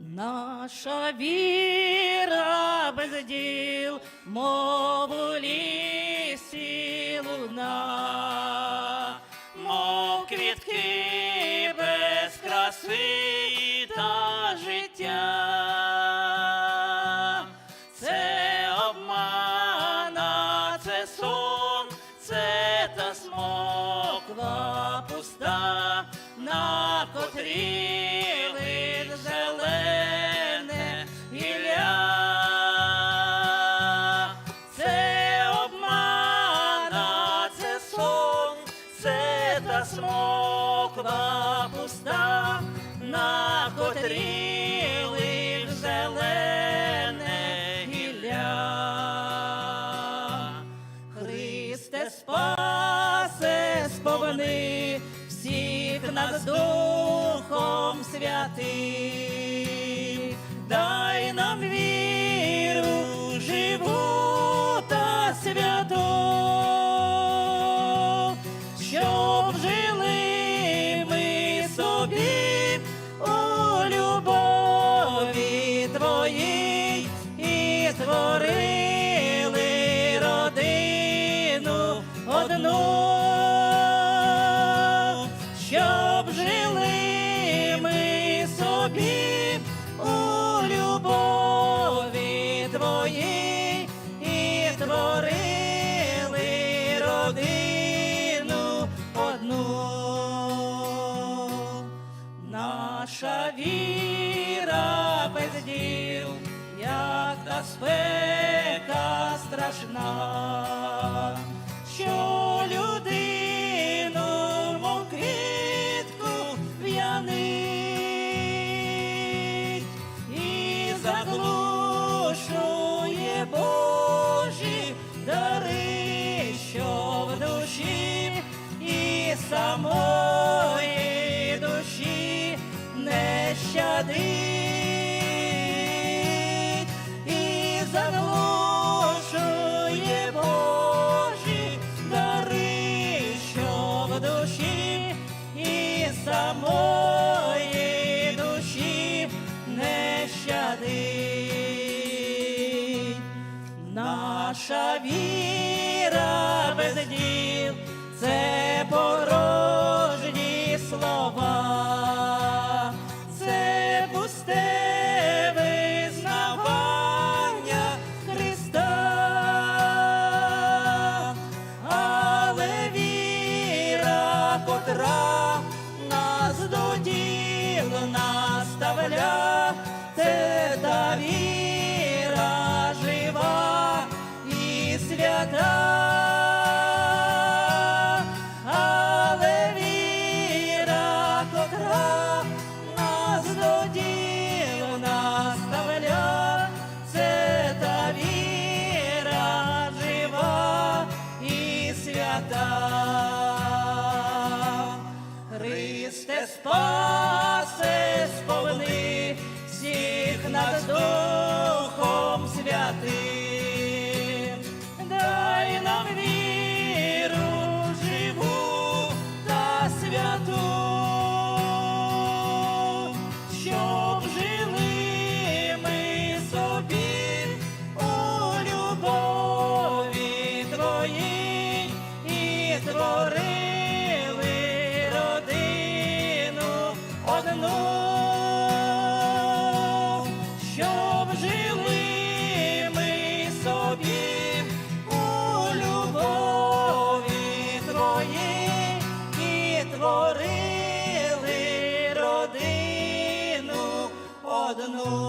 Наша віра без діл, мов у лісі луна, мов квітки без краси та життя. Це обмана, це сон, це та смоква пуста, на котрій лиш смоква пуста, на котрій лиш зелене гілля. Христе спасе, сповни всіх нас Духом Святим, дай нам віру Твоїй і творили родину одну, щоб жили ми собі у любові Твоїй і творили родину одну. Наша віра спека страшна, Наша віра без діл це порожні слова, це пусте визнавання Христа, але віра, котра нас до діл наставля, це та віра Але віра, котра нас до діл наставля, це та віра жива і свята. Христе спасе, сповни всіх нас Духом одну. Слава